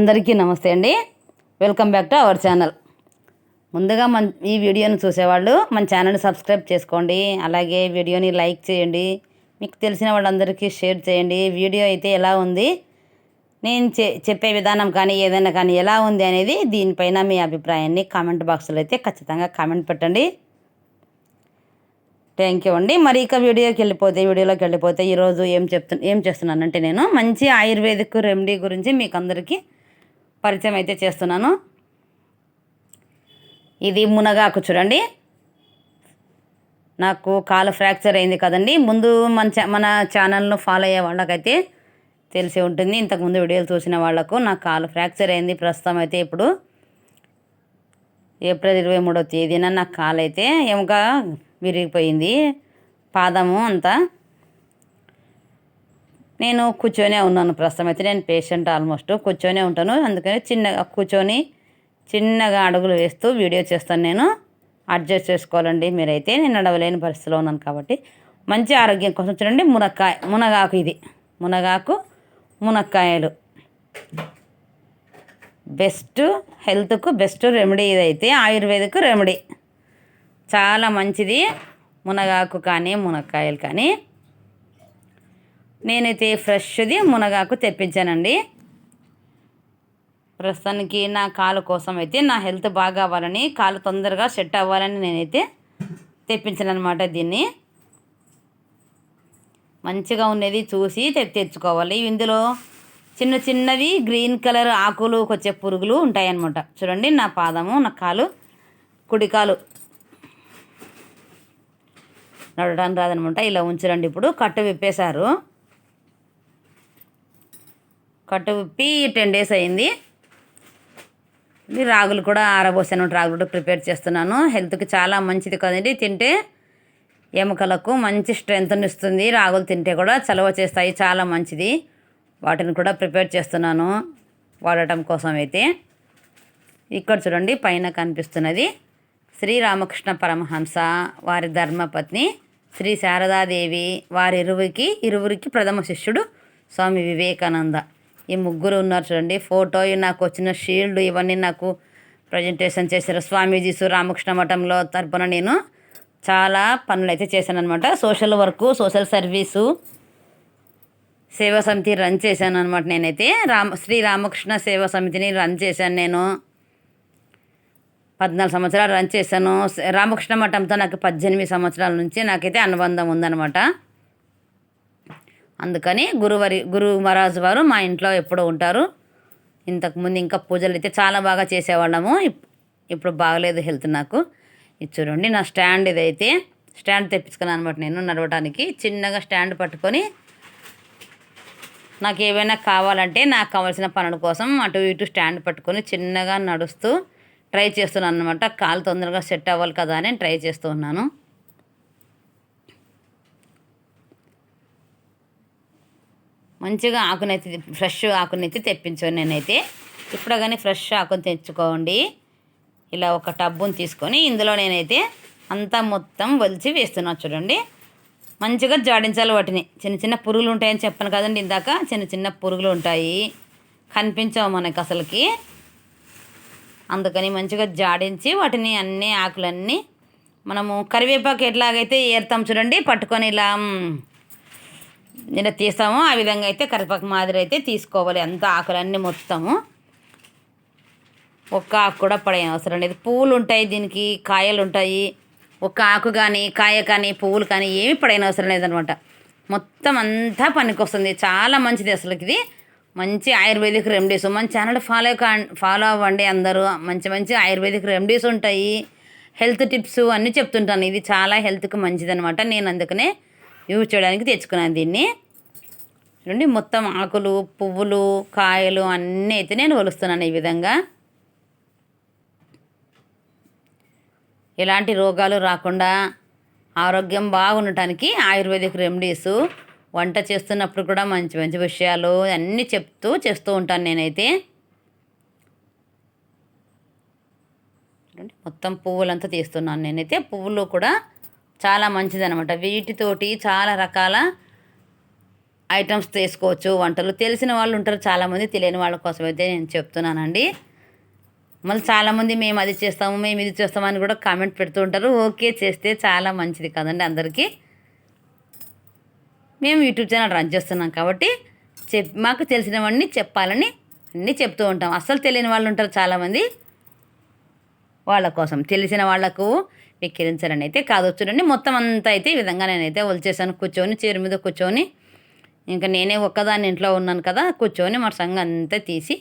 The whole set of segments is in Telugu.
అందరికీ నమస్తే అండి. Welcome back to our channel ముందుగా మన ఈ వీడియోని చూసేవాళ్ళు మన ఛానల్ని సబ్స్క్రైబ్ చేసుకోండి. అలాగే వీడియోని లైక్ చేయండి. మీకు తెలిసిన వాళ్ళందరికీ షేర్ చేయండి. వీడియో అయితే ఎలా ఉంది? నేను చె చెప్పే విధానం కానీ ఏదైనా కానీ ఎలా ఉంది అనేది దీనిపైన మీ అభిప్రాయాన్ని కామెంట్ బాక్స్లో అయితే ఖచ్చితంగా కామెంట్ పెట్టండి. థ్యాంక్ యూ అండి. మరి ఇక వీడియోకి వెళ్ళిపోతే వీడియోలోకి వెళ్ళిపోతే ఈరోజు ఏం చెప్తు ఏం చేస్తున్నానంటే నేను మంచి ఆయుర్వేదిక్ రెమెడీ గురించి మీకు అందరికీ పరిచయం అయితే చేస్తున్నాను. ఇది మునగాకు చూడండి. నాకు కాలు ఫ్రాక్చర్ అయింది కదండి. ముందు మన ఛా మన ఛానల్ను ఫాలో అయ్యే వాళ్ళకైతే తెలిసి ఉంటుంది. ఇంతకుముందు వీడియోలు చూసిన వాళ్ళకు నా కాలు ఫ్రాక్చర్ అయింది ప్రస్తుతం అయితే ఇప్పుడు ఏప్రిల్ ఇరవై మూడో తేదీన నా కాలు అయితే ఎముక విరిగిపోయింది. పాదము అంతా నేను కూర్చొనే ఉన్నాను ప్రస్తుతం అయితే. నేను పేషెంట్ ఆల్మోస్ట్ కూర్చొనే ఉంటాను. అందుకని చిన్నగా కూర్చొని చిన్నగా అడుగులు వేస్తూ వీడియో చేస్తాను నేను. అడ్జస్ట్ చేసుకోవాలండి మీరైతే. నేను నడవలేని పరిస్థితిలో ఉన్నాను కాబట్టి. మంచి ఆరోగ్యం కోసం చూడండి. మునక్కాయ మునగాకు ఇది. మునగాకు మునక్కాయలు. బెస్ట్ హెల్త్కు బెస్ట్ రెమెడీ ఇదైతే. ఆయుర్వేదకు రెమెడీ చాలా మంచిది. మునగాకు కానీ మునక్కాయలు కానీ. నేనైతే ఫ్రెష్ది మునగాకు తెప్పించానండి. ప్రస్తుతానికి నా కాలు కోసం అయితే నా హెల్త్ బాగా అవ్వాలని కాలు తొందరగా సెట్ అవ్వాలని నేనైతే తెప్పించాను అనమాట దీన్ని. మంచిగా ఉండేది చూసి తెచ్చుకోవాలి. ఇందులో చిన్న చిన్నవి గ్రీన్ కలర్ ఆకులు వచ్చే పురుగులు ఉంటాయన్నమాట. చూడండి నా పాదము నా కాలు కుడికాలు నడవడానికి రాదనమాట ఇలా ఉంచరండి ఇప్పుడు. కట్టు విప్పేశారు. కట్టు విప్పి టెన్ డేస్ అయింది. ఇది రాగులు కూడా ఆరబోసాను రాగులు కూడా ప్రిపేర్ చేస్తున్నాను. హెల్త్కి చాలా మంచిది కదండి తింటే. ఎముకలకు మంచి స్ట్రెంగ్త్ని ఇస్తుంది. రాగులు తింటే కూడా చలవ చేస్తాయి చాలా మంచిది. వాటిని కూడా ప్రిపేర్ చేస్తున్నాను వాడటం కోసం అయితే. ఇక్కడ చూడండి పైన కనిపిస్తున్నది శ్రీరామకృష్ణ పరమహంస వారి ధర్మపత్ని శ్రీ శారదాదేవి వారి ఇరువురికి ఇరువురికి ప్రథమ శిష్యుడు స్వామి వివేకానంద. ఈ ముగ్గురు ఉన్నారు చూడండి. ఫోటో నాకు వచ్చిన షీల్డ్ ఇవన్నీ నాకు ప్రజెంటేషన్ చేశారు. స్వామీజీసు రామకృష్ణ మఠంలో తరపున నేను చాలా పనులు అయితే చేశాను అనమాట సోషల్ వర్క్ సోషల్ సర్వీసు సేవా సమితి రన్ చేశాను అనమాట నేనైతే. రామ శ్రీ రామకృష్ణ సేవా సమితిని రన్ చేశాను నేను. పద్నాలుగు సంవత్సరాలు రన్ చేశాను. రామకృష్ణ మఠంతో నాకు పద్దెనిమిది సంవత్సరాల నుంచి నాకైతే అనుబంధం ఉందన్నమాట. అందుకని గురువరి గురు మహారాజు వారు మా ఇంట్లో ఎప్పుడూ ఉంటారు. ఇంతకుముందు ఇంకా పూజలు అయితే చాలా బాగా చేసేవాళ్ళము. ఇప్పుడు బాగలేదు హెల్త్ నాకు. ఇది చూడండి నా స్టాండ్ ఇదైతే. స్టాండ్ తెప్పించుకున్నాను అనమాట నేను నడవడానికి చిన్నగా స్టాండ్ పట్టుకొని నాకు ఏవైనా కావాలంటే నాకు కావాల్సిన పనుల కోసం అటు ఇటు స్టాండ్ పట్టుకొని చిన్నగా నడుస్తూ ట్రై చేస్తున్నాను అనమాట కాలు తొందరగా సెట్ అవ్వాలి కదా అని ట్రై చేస్తూ ఉన్నాను. మంచిగా ఆకునైతే ఫ్రెష్ ఆకునైతే తెప్పించాను నేనైతే. ఇప్పుడు కానీ ఫ్రెష్ ఆకుని తెచ్చుకోండి. ఇలా ఒక టబ్బుని తీసుకొని ఇందులో నేనైతే అంతా మొత్తం వలిచి వేస్తున్నాను చూడండి. మంచిగా జాడించాలి వాటిని. చిన్న చిన్న పురుగులు ఉంటాయని చెప్పాను కదండి ఇందాక. చిన్న చిన్న పురుగులు ఉంటాయి. కనిపించవు మనకి అసలుకి. అందుకని మంచిగా జాడించి వాటిని అన్ని ఆకులన్నీ మనము కరివేపాకు ఎట్లాగైతే ఏరుతాం చూడండి. పట్టుకొని ఇలా ఇలా తీస్తామో. ఆ విధంగా అయితే కరివేపాకు మాదిరి అయితే తీసుకోవాలి. అంత ఆకులన్నీ మొత్తము. ఒక్క ఆకు కూడా పడే అవసరం లేదు. పువ్వులు ఉంటాయి దీనికి కాయలు ఉంటాయి. ఒక్క ఆకు కానీ కాయ కానీ పువ్వులు కానీ ఏమి పడైన అవసరం లేదనమాట. మొత్తం అంతా పనికొస్తుంది. చాలా మంచిది అసలు ఇది. మంచి ఆయుర్వేదిక్ రెమెడీస్. మన ఛానల్ ఫాలో కా ఫాలో అవ్వండి అందరూ. మంచి మంచి ఆయుర్వేదిక్ రెమెడీస్ ఉంటాయి. హెల్త్ టిప్స్ అన్నీ చెప్తుంటాను. ఇది చాలా హెల్త్కి మంచిది అనమాట నేను అందుకనే యూజ్ చేయడానికి తెచ్చుకున్నాను దీన్ని. చూడండి మొత్తం ఆకులు పువ్వులు కాయలు అన్నీ అయితే నేను ఒలుస్తున్నాను ఈ విధంగా. ఎలాంటి రోగాలు రాకుండా ఆరోగ్యం బాగుండటానికి ఆయుర్వేదిక్ రెమెడీస్ వంట చేస్తున్నప్పుడు కూడా మంచి మంచి విషయాలు అన్నీ చెప్తూ చేస్తూ ఉంటాను నేనైతే. మొత్తం పువ్వులంతా తీస్తున్నాను నేనైతే. పువ్వులు కూడా చాలా మంచిదనమాట వీటితోటి చాలా రకాల ఐటమ్స్ చేసుకోవచ్చు వంటలు. తెలిసిన వాళ్ళు ఉంటారు చాలామంది తెలియని వాళ్ళ కోసం అయితే నేను చెప్తున్నానండి. మళ్ళీ చాలామంది మేము అది చేస్తాము మేము ఇది చేస్తామని కూడా కామెంట్ పెడుతూ ఉంటారు. ఓకే చేస్తే చాలా మంచిది కదండి అందరికీ. మేము యూట్యూబ్ ఛానల్ రన్ చేస్తున్నాం కాబట్టి చెప్ మాకు తెలిసినవన్నీ చెప్పాలని అన్నీ చెప్తూ ఉంటాం. అస్సలు తెలియని వాళ్ళు ఉంటారు చాలామంది. వాళ్ళ కోసం తెలిసిన వాళ్ళకు వెక్కిరించాలని అయితే కాదు. చూడండి మొత్తం అంతా అయితే ఈ విధంగా నేనైతే వలిచేసాను కూర్చొని చీర మీద కూర్చొని ఇంకా నేనే ఒక్కదాన్ని ఇంట్లో ఉన్నాను కదా కూర్చొని మా సంగ అంతా తీసి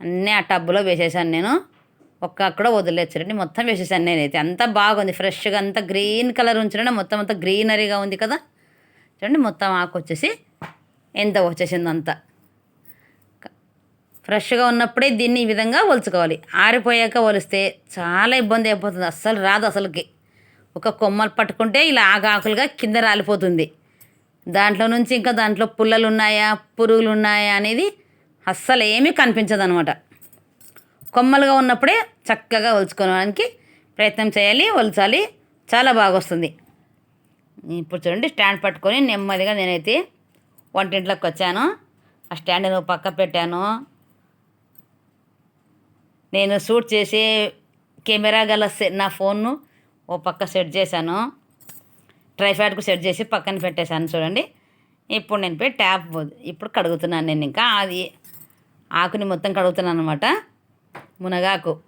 అన్నీ ఆ టబ్బులో వేసేసాను నేను. ఒక్క అక్కడ వదిలేచ్చండి మొత్తం వేసేసాను నేనైతే. అంతా బాగుంది ఫ్రెష్గా అంతా గ్రీన్ కలర్ ఉంచడం మొత్తం అంతా గ్రీనరీగా ఉంది కదా. చూడండి మొత్తం ఆకు వచ్చేసి ఎంత వచ్చేసింది అంతా. ఫ్రెష్గా ఉన్నప్పుడే దీన్ని ఈ విధంగా ఒలుచుకోవాలి. ఆరిపోయాక ఒలిస్తే చాలా ఇబ్బంది అయిపోతుంది. అస్సలు రాదు అసలుకి. ఒక కొమ్మలు పట్టుకుంటే ఇలా ఆగాకులుగా కింద రాలిపోతుంది. దాంట్లో నుంచి ఇంకా దాంట్లో పుల్లలు ఉన్నాయా పురుగులు ఉన్నాయా అనేది అస్సలు ఏమీ కనిపించదు అనమాట కొమ్మలుగా ఉన్నప్పుడే చక్కగా ఒలుచుకోవడానికి ప్రయత్నం చేయాలి ఒలచాలి. చాలా బాగా వస్తుంది ఇప్పుడు చూడండి స్టాండ్ పట్టుకొని నెమ్మదిగా నేనైతే వంటింట్లోకి వచ్చాను. ఆ స్టాండ్ పక్క పెట్టాను. నేను షూట్ చేసే కెమెరా గల సె- నా ఫోన్ను ఓ పక్క సెట్ చేశాను. ట్రైఫాడ్కు సెట్ చేసి పక్కన పెట్టేశాను చూడండి. ఇప్పుడు నేను పోయి ట్యాప్ ఇప్పుడు కడుగుతున్నాను నేను ఇంకా. అది ఆకుని మొత్తం కడుగుతున్నాను అనమాట మునగాకు.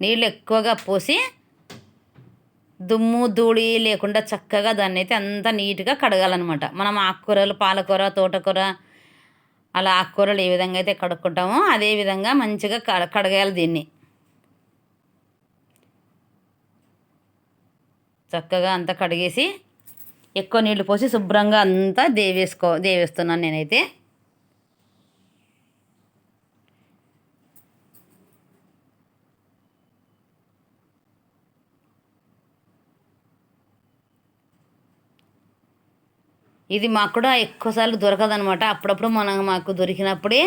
నీళ్ళు ఎక్కువగా పోసి దుమ్ము ధూళి లేకుండా చక్కగా దాన్ని అయితే అంతా నీట్గా కడగాలన్నమాట. మనం ఆకుకూరలు పాలకూర తోటకూర అలా ఆకుకూరలు ఏ విధంగా అయితే కడుక్కుంటామో అదే విధంగా మంచిగా కడ కడగాలి దీన్ని. చక్కగా అంతా కడిగేసి ఎక్కువ నీళ్ళు పోసి శుభ్రంగా అంతా దేవేసుకో దేవేస్తున్నాను నేనైతే. ఇది మాకు కూడా ఎక్కువసార్లు దొరకదనమాట అప్పుడప్పుడు మనం మాకు దొరికినప్పుడే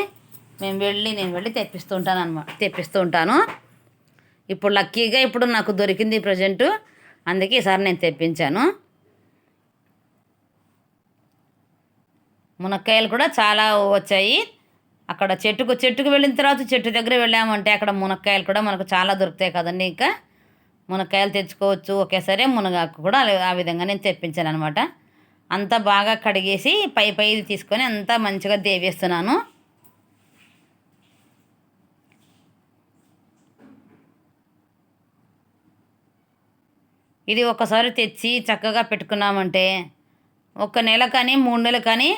మేము వెళ్ళి నేను వెళ్ళి తెప్పిస్తూ ఉంటాను అనమాట తెప్పిస్తూ ఉంటాను ఇప్పుడు లక్కీగా ఇప్పుడు నాకు దొరికింది ప్రజెంటు. అందుకే ఈసారి నేను తెప్పించాను. మునక్కాయలు కూడా చాలా వచ్చాయి. అక్కడ చెట్టుకు చెట్టుకు వెళ్ళిన తర్వాత చెట్టు దగ్గర వెళ్ళామంటే అక్కడ మునక్కాయలు కూడా మనకు చాలా దొరుకుతాయి కదండి ఇంకా. మునక్కాయలు తెచ్చుకోవచ్చు. ఒకేసారి మునగాకు కూడా ఆ విధంగా నేను తెప్పించాను అనమాట అంతా బాగా కడిగేసి పై పై తీసుకొని అంతా మంచిగా దేవేస్తున్నాను. ఇది ఒకసారి తెచ్చి చక్కగా పెట్టుకున్నామంటే ఒక నెల కానీ మూడు నెలలు కానీ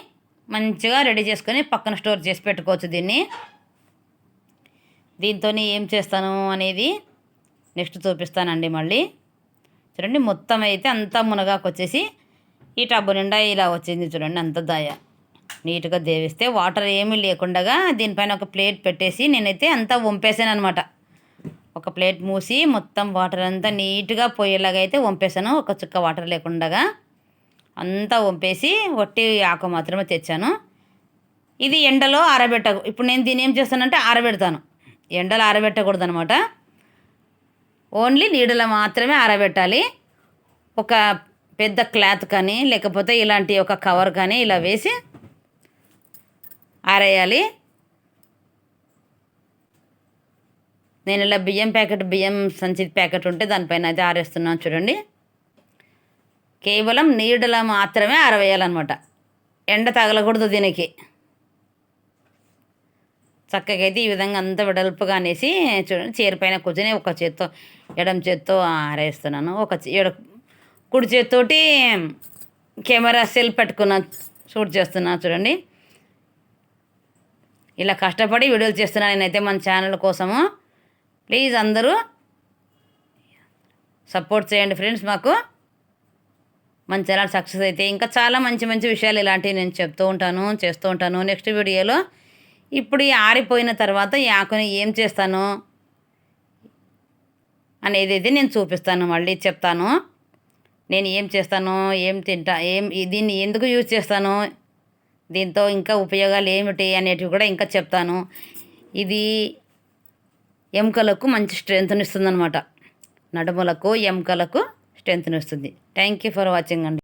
మంచిగా రెడీ చేసుకొని పక్కన స్టోర్ చేసి పెట్టుకోవచ్చు దీన్ని. దీంతో ఏం చేస్తాను అనేది నెక్స్ట్ చూపిస్తానండి మళ్ళీ. చూడండి మొత్తం అయితే అంతా మునగాకు వచ్చేసి ఈ టబ్బు నిండా ఇలా వచ్చింది చూడండి అంత దయ. నీట్గా దేవిస్తే వాటర్ ఏమీ లేకుండా దీనిపైన ఒక ప్లేట్ పెట్టేసి నేనైతే అంతా వంపేసాను అనమాట ఒక ప్లేట్ మూసి మొత్తం వాటర్ అంతా నీట్గా పోయేలాగా అయితే వంపేసాను. ఒక చుక్క వాటర్ లేకుండా అంతా వంపేసి వట్టి ఆకు మాత్రమే తెచ్చాను. ఇది ఎండలో ఆరబెట్ట ఇప్పుడు నేను దీన్ని ఏం చేస్తానంటే ఆరబెడతాను. ఎండలో ఆరబెట్టకూడదు అనమాట ఓన్లీ నీడలో మాత్రమే ఆరబెట్టాలి. ఒక పెద్ద క్లాత్ కానీ లేకపోతే ఇలాంటి ఒక కవర్ కానీ ఇలా వేసి ఆరేయాలి. నేను ఇలా బియ్యం ప్యాకెట్ బియ్యం సంచి ప్యాకెట్ ఉంటే దానిపైన అయితే ఆరేస్తున్నాను చూడండి. కేవలం నీడల మాత్రమే ఆరవేయాలన్నమాట. ఎండ తగలకూడదు దీనికి. చక్కగా అయితే ఈ విధంగా అంత వెడల్పుగా అనేసి చూడండి చీర పైన కూర్చొని ఒక చేత్తో ఎడం చేత్తో ఆరేస్తున్నాను. ఒక చే- ఎడ కుడి చేతితోటి కెమెరా సెల్ పెట్టుకున్న షూట్ చేస్తున్నా చూడండి. ఇలా కష్టపడి వీడియోలు చేస్తున్నాను నేనైతే మన ఛానల్ కోసము. ప్లీజ్ అందరూ సపోర్ట్ చేయండి ఫ్రెండ్స్ మాకు. మన ఛానల్ సక్సెస్ అయితే ఇంకా చాలా మంచి మంచి విషయాలు ఇలాంటివి నేను చెప్తూ ఉంటాను చేస్తూ ఉంటాను. నెక్స్ట్ వీడియోలో ఇప్పుడు ఈ ఆరిపోయిన తర్వాత ఈ ఆకుని ఏం చేస్తాను అనేది అయితే నేను చూపిస్తాను మళ్ళీ చెప్తాను. నేను ఏం చేస్తాను ఏం తింటా ఏం దీన్ని ఎందుకు యూజ్ చేస్తాను దీంతో ఇంకా ఉపయోగాలు ఏమిటి అనేటివి కూడా ఇంకా చెప్తాను. ఇది ఎముకలకు మంచి స్ట్రెంగ్త్ని ఇస్తుంది అనమాట నడుములకు ఎముకలకు స్ట్రెంగ్త్ని ఇస్తుంది థ్యాంక్ యూ ఫర్ వాచింగ్ అండి.